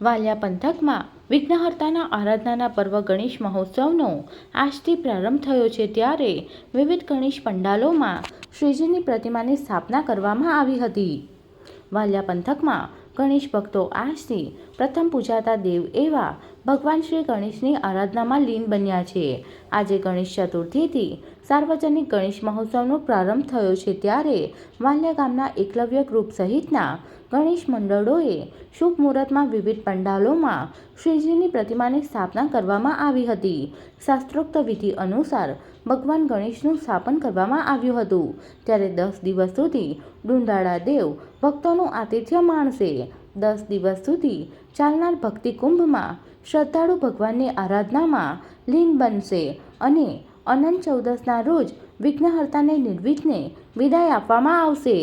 વાલિયા પંથકમાં વિઘ્નહર્તાના આરાધનાના પર્વ ગણેશ મહોત્સવનો આજથી પ્રારંભ થયો છે ત્યારે વિવિધ ગણેશ પંડાલોમાં શ્રીજીની પ્રતિમાની સ્થાપના કરવામાં આવી હતી. વાલિયા પંથકમાં ગણેશ ભક્તો આજથી પ્રથમ પૂજાતા દેવ એવા ભગવાન શ્રી ગણેશની આરાધનામાં લીન બન્યા છે. આજે ગણેશ ચતુર્થીથી સાર્વજનિક ગણેશ મહોત્સવનો પ્રારંભ થયો છે ત્યારે વાલ્યા ગામના એકલવ્ય ગ્રુપ સહિતના ગણેશ મંડળોએ શુભ મુહૂર્તમાં વિવિધ પંડાલોમાં શ્રીજીની પ્રતિમાની સ્થાપના કરવામાં આવી હતી. શાસ્ત્રોક્ત વિધિ અનુસાર ભગવાન ગણેશનું સ્થાપન કરવામાં આવ્યું હતું. ત્યારે દસ દિવસ સુધી ડુંડાળા દેવ ભક્તોનું આતિથ્ય માણશે દસ દિવસ સુધી ચાલનાર ભક્તિ કુંભમાં શ્રદ્ધાળુ ભગવાનની આરાધનામાં લીન બનશે અને અનંત ચૌદસના રોજ વિઘ્નહર્તાને નિર્વિઘ્ને વિદાય આપવામાં આવશે.